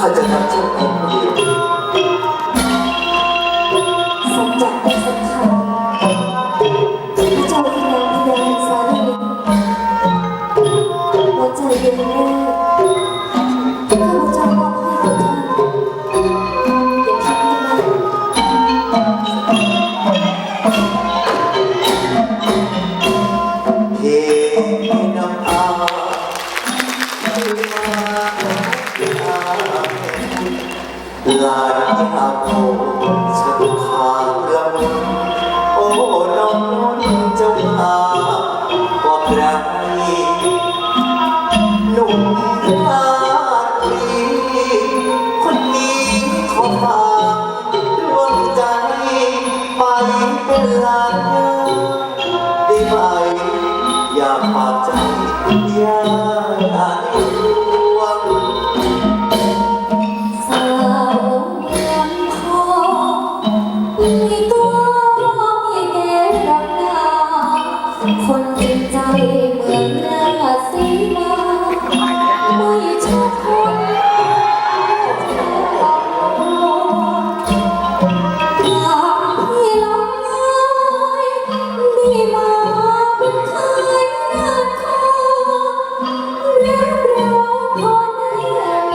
ขาจะทำเช่นนี้ ลายอาคมฉันขาดระมุนโอ้น้องนนจ้พาว่าใครหนุ่ม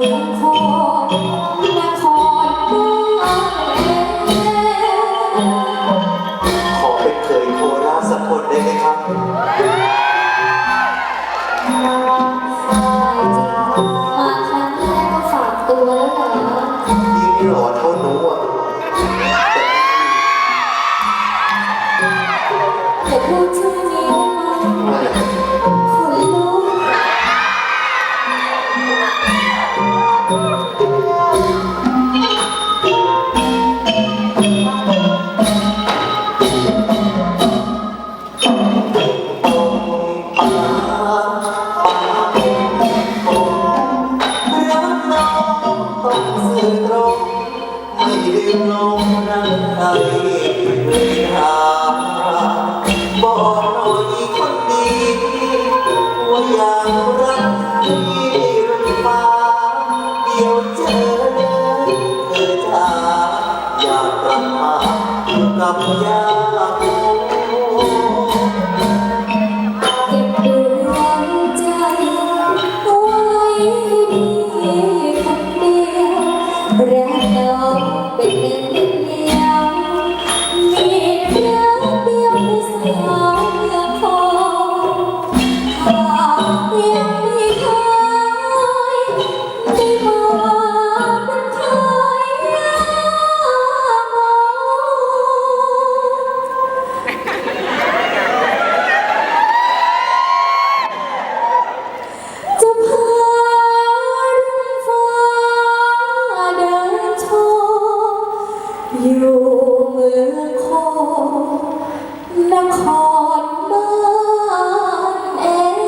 疯 ไหนหาบอกอยคนดีว่าอยางรักที่รักฟ้าเดียวเจอเธอจ้อยากกลับมากลับยา อยู่เมือคอนนครบ้านเอง